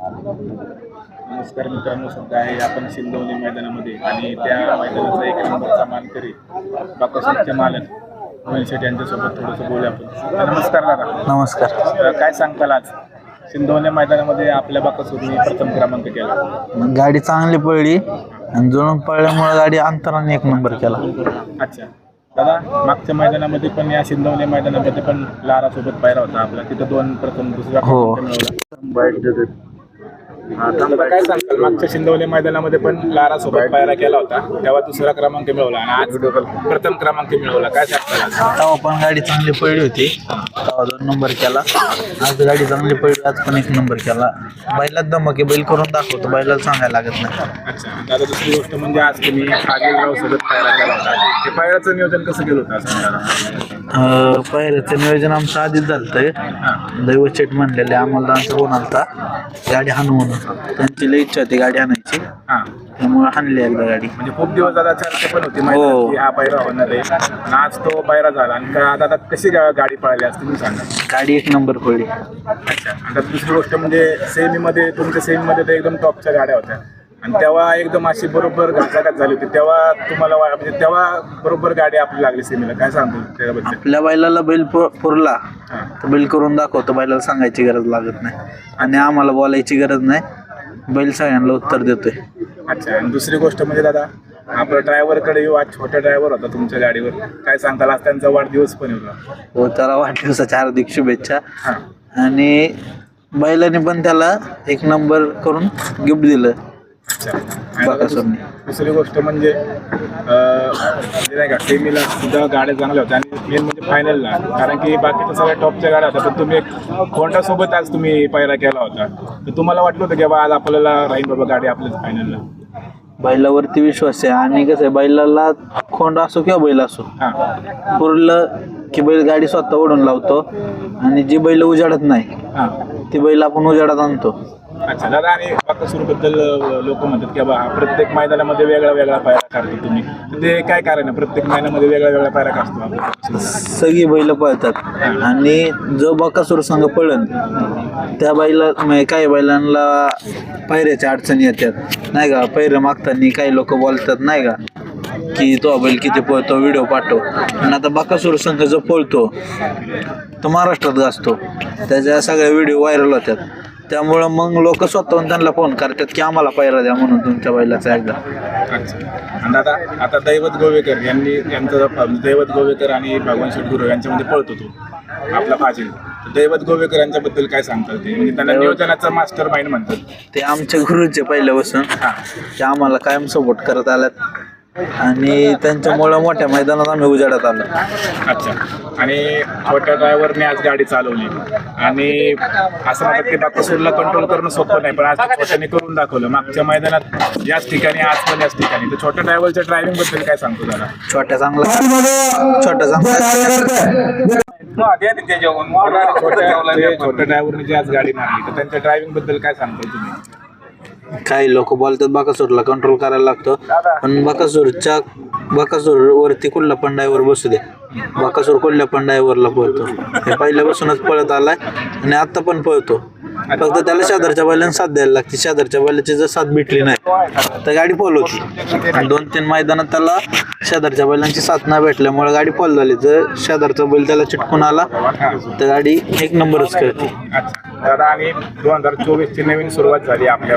नमस्कार मित्रांनो सध्या आहे आपण सिंधवली मैदानामध्ये आणि त्या मैदानाचा एक नंबरचा मानकरी बाकासोबतचे मालक मोहिल शेठ यांच्यासोबत थोडंसं बोलूया आपण. नमस्कार दादा. नमस्कार. अं, काय सांगताल आज? सिंधवली मैदानामध्ये आपल्या बाकासोबतनी प्रथम क्रमांक केला. गाडी चांगली पडली आणि जुळून पडल्यामुळे गाडी अंतराने एक नंबर केला. अच्छा. दादा मागच्या मैदानामध्ये पण या सिंधवली मैदानामध्ये पण लारा सोबत पायरा होता आपला. तिथं दोन प्रथम दुसरा हो. क्रमांक मिळवला. काय सांगताल मागच्या सिंधवली मैदानामध्ये पण लारा सोबत पायरा केला होता. तेव्हा दुसरा क्रमांक मिळवला आणि आज प्रथम क्रमांक मिळवला. काय सांगताल आज? तेव्हा पण गाडी चांगली पडली होती. तेव्हा दोन नंबर केला. आज गाडी चांगली पडली आज पण एक नंबर केला. बैलात दमक बैल करून दाखवतो. बैलाला सांगायला लागत नाही. अच्छा. दादा दुसरी गोष्ट म्हणजे आज तुम्ही आगेलराव सोबत पायरा केला होता. ते पायऱ्याचं नियोजन कसं केलं होतं असं अं, पहिल्याचं नियोजन आमचं आधीच झालतंय दैव चेट म्हणलेले आम्हाला आमचा आलता गाडी हाणू म्हणून त्यांची लई इच्छा होती गाडी हाणायची हां. त्यामुळे हाणली एकदा गाडी. म्हणजे खूप दिवस दादा चर्चा पण होती. हो. माहिती की हा पायरा होणार आहे. आणि आज तो पायरा झाला. आणि का दादा कशी गा- गाडी पळाली आज? तुम्ही सांगा. गाडी एक नंबर पडली अच्छा. त्यात दुसरी गोष्ट म्हणजे सेमीमध्ये तुमच्या सेमीमध्ये तर एकदम टॉपच्या गाड्या होत्या. आणि तेव्हा एकदम अशी बरोबर घाटाघात झाली होती. तेव्हा तुम्हाला वा- म्हणजे तेव्हा बरोबर गाडी आपली लागली सेमीला. काय सांगतो त्याच्याबद्दल? आपल्या बैलाला बैल पु- पुरला. हां. तर बैल करून दाखवतो. बैलाला सांगायची गरज लागत नाही. आणि आम्हाला बोलायची गरज नाही. बैल सगळ्यांना उत्तर देतोय. अच्छा. आणि दुसरी गोष्ट म्हणजे दादा आपला ड्रायव्हरकडे येऊ. आज छोटा ड्रायव्हर होता तुमच्या गाडीवर. काय सांगताल? आज त्यांचा वाढदिवस पण होता व त्याला वाढदिवसाच्या हार्दिक शुभेच्छा. हां. आणि बैलाने पण त्याला एक नंबर करून गिफ्ट दिलं. आणि दुसरी गोष्ट म्हणजे अं, म्हणजे नाही का सेमीला सुद्धा गाड्या चांगल्या होत्या. आणि मेन म्हणजे फायनलला कारण की बाकीच्या सगळ्या टॉपच्या गाड्या होत्या. पण तुम्ही एक होंडा सोबत आज तुम्ही पायरा केला होता. तर तुम्हाला वाटलं होतं की बाबा आज आपल्याला राहील बाबा गाडी आपल्याच फायनलला बैलावरती विश्वास आहे. आणि कसं आहे बैलाला खोंड असो किंवा बैल असो हां. पुरलं की बैल गाडी स्वतः ओढून लावतो. आणि जी बैल उजाडत नाही हां. ती बैल आपण उजाडात आणतो. अच्छा. दादा आणि बद्दल लोक म्हणतात की बाबा प्रत्येक मैदानामध्ये वेगळा वेगळा पायरा काढतो तुम्ही. ते काय कारण आहे? प्रत्येक मैदानामध्ये वेगळा वेगळा पायरा काढतो सगळी बैल पळतात. आणि जो बकासूर संघ पळन त्या बैला म्हणजे काही बैलांना पायऱ्याच्या अडचणी येतात. नाही का? पैरे मागताना काही लोक बोलतात नाही का? की तो बैल किती पळतो व्हिडिओ पाठव. आणि आता बकासूर संघ जो पळतो तो महाराष्ट्रात गाजतो त्याच्या सगळ्या व्हिडिओ व्हायरल होतात. त्यामुळं मग लोक स्वतःहून त्यांना फोन करतात की आम्हाला पायरा द्या म्हणून तुमच्या बैलाचा एकदा. अच्छा. आणि दादा आता दैवत गोवेकर यांनी यांचं दैवत गोवेकर आणि भगवान शेटगुरु यांच्यामध्ये पळतो तो आपला फाजील. तर दैवत गोवेकर यांच्याबद्दल काय सांगतात ते म्हणजे त्यांना नियोजनाचा मास्टर माइंड म्हणतात. ते आमच्या गुरुचे पहिल्यापासून. ते आम्हाला कायम सपोर्ट करत आल्यात. आणि त्यांच्यामुळं मोठ्या मैदानात आम्ही उजाडत आलो. अच्छा. आणि छोट्या ड्रायव्हरने आज गाडी चालवली. आणि असं म्हणतात की बाकासूरला कंट्रोल करणं सोपं नाही पण आज छोट्याने करून दाखवलं. मागच्या मैदानात याच ठिकाणी आज पण याच ठिकाणी. तर छोट्या ड्रायव्हरच्या ड्रायव्हिंगबद्दल काय सांगतो त्याला छोट्या चांगला छोटा चांगला छोट्या छोट्या ड्रायव्हरने जी आज गाडी मारली तर त्यांच्या ड्रायव्हिंगबद्दल काय सांगतो तुम्ही? काही लोक बोलतात बकासूरला कंट्रोल करायला लागतो. पण बकासूरच्या बकासूर वरती कुठला पण ड्रायव्हर बसू दे. बकासूर कुठल्या पण पळतो? हे पहिल्यापासूनच पळत आलाय आणि आता पण पळतो. फक्त त्याला शेजारच्या बैलांना साथ द्यायला लागते. शेजारच्या बैलाची जर साथ भेटली नाही तर गाडी फॉल होती. आणि दोन तीन मैदानात त्याला शेजारच्या बैलांची साथ नाही भेटल्यामुळे गाडी फॉल झाली. जर शेजारचा बैल त्याला चिटकून आला तर गाडी एक नंबरच करते दादा आणि दोन हजार चोवीस ची नवीन सुरुवात झाली आपल्या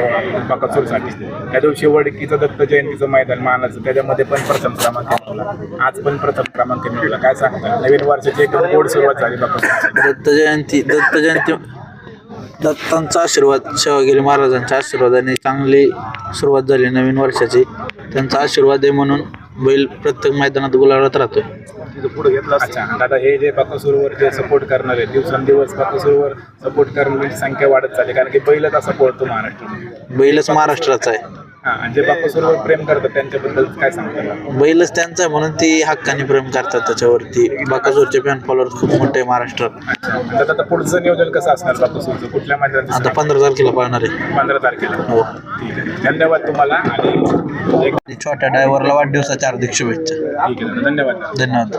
बकासूरसाठी. त्या दिवशी वडकीचं दत्त जयंतीचं मैदान मानाचं त्याच्यामध्ये पण प्रथम क्रमांक मिळवला आज पण प्रथम क्रमांक मिळवला काय सांगता? नवीन वर्षाची एकदम गोड सुरुवात झाली बकासूरची. दत्त जयंती दत्त जयंती दत्तांचा आशीर्वाद सेवागिरी महाराजांच्या आशीर्वादाने चांगली सुरुवात झाली नवीन वर्षाची. त्यांचा आशीर्वाद आहे म्हणून बैल प्रत्येक मैदानात गुलाबात राहतोय. पुढे घेतला अच्छा दादा हे जे बकासूरवर जे सपोर्ट करणारे दिवसेंदिवस बकासूरवर सपोर्ट करणाऱ्यांची संख्या वाढत चालली कारण की बैलच असा पळतो महाराष्ट्रामध्ये बैलच महाराष्ट्राचा आहे. हा जे प्रेम करतात त्यांच्याबद्दल काय बैलच त्यांचा आहे म्हणून ती हक्काने प्रेम करतात त्याच्यावरती. बाकासूरचे फॅन फॉलोअर खूप मोठे आहे महाराष्ट्रात. अच्छा आता पुढचं नियोजन कसं असणार बकासूरचं? कुठल्या मैदानाचं आता पंधरा तारखेला पाळणार आहे. पंधरा तारखेला. हो. ठीक आहे. धन्यवाद तुम्हाला आणि एक आणि छोट्या ड्रायव्हरला वाढदिवसाच्या हार्दिक शुभेच्छा. ठीक आहे धन्यवाद. धन्यवाद.